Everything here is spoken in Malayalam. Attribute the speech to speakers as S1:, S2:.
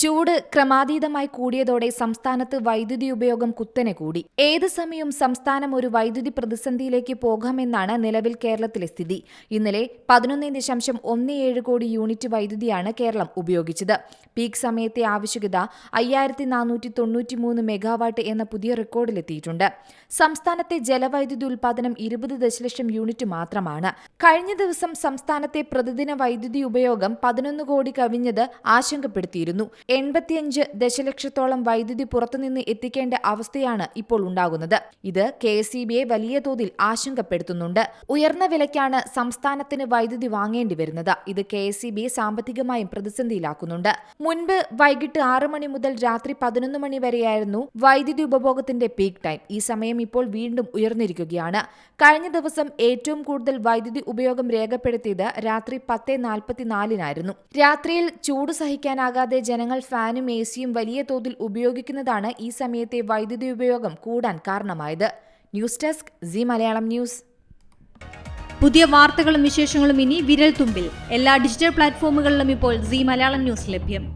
S1: ചൂട് ക്രമാതീതമായി കൂടിയതോടെ സംസ്ഥാനത്ത് വൈദ്യുതി ഉപയോഗം കുത്തനെ കൂടി. ഏത് സമയവും സംസ്ഥാനം ഒരു വൈദ്യുതി പ്രതിസന്ധിയിലേക്ക് പോകാമെന്നാണ് നിലവിൽ കേരളത്തിലെ സ്ഥിതി. ഇന്നലെ പതിനൊന്ന് ദശാംശം ഒന്ന് ഏഴ് കോടി യൂണിറ്റ് വൈദ്യുതിയാണ് കേരളം ഉപയോഗിച്ചത്. പീക്ക് സമയത്തെ ആവശ്യകത അയ്യായിരത്തി നാനൂറ്റി തൊണ്ണൂറ്റിമൂന്ന് മെഗാവാട്ട് എന്ന പുതിയ റെക്കോർഡിലെത്തിയിട്ടുണ്ട്. സംസ്ഥാനത്തെ ജലവൈദ്യുതി ഉൽപാദനം ഇരുപത് ദശലക്ഷം യൂണിറ്റ് മാത്രമാണ്. കഴിഞ്ഞ ദിവസം സംസ്ഥാനത്തെ പ്രതിദിന വൈദ്യുതി ഉപയോഗം പതിനൊന്ന് കോടി കവിഞ്ഞത് ആശങ്കപ്പെടുത്തിയിരുന്നു. എൺപത്തിയഞ്ച് ദശലക്ഷത്തോളം വൈദ്യുതി പുറത്തുനിന്ന് എത്തിക്കേണ്ട അവസ്ഥയാണ് ഇപ്പോൾ ഉണ്ടാകുന്നത്. ഇത് കെ എസ് വലിയ തോതിൽ ആശങ്കപ്പെടുത്തുന്നുണ്ട്. ഉയർന്ന വിലയ്ക്കാണ് സംസ്ഥാനത്തിന് വൈദ്യുതി വാങ്ങേണ്ടി വരുന്നത്. ഇത് കെ എസ് സാമ്പത്തികമായും പ്രതിസന്ധിയിലാക്കുന്നുണ്ട്. മുൻപ് വൈകിട്ട് ആറ് മണി മുതൽ രാത്രി പതിനൊന്ന് മണി വരെയായിരുന്നു വൈദ്യുതി ഉപഭോഗത്തിന്റെ പീക്ക് ടൈം. ഈ സമയം ഇപ്പോൾ വീണ്ടും ഉയർന്നിരിക്കുകയാണ്. കഴിഞ്ഞ ദിവസം ഏറ്റവും കൂടുതൽ വൈദ്യുതി ഉപയോഗം രേഖപ്പെടുത്തിയത് രാത്രി പത്ത് നാൽപ്പത്തിനാലിനായിരുന്നു. രാത്രിയിൽ ചൂട് സഹിക്കാനാകാതെ ജനങ്ങൾ ഫാനും എ സിയും വലിയ തോതിൽ ഉപയോഗിക്കുന്നതാണ് ഈ സമയത്തെ വൈദ്യുതി ഉപയോഗം കൂടാൻ കാരണമായത്. News desk C Malayalam news.
S2: പുതിയ വാർത്തകളും വിശേഷങ്ങളും ഇനി വിരൽ തുമ്പിൽ എല്ലാ ഡിജിറ്റൽ പ്ലാറ്റ്ഫോമുകളിലും ഇപ്പോൾ സി മലയാളം ന്യൂസ് ലഭ്യം.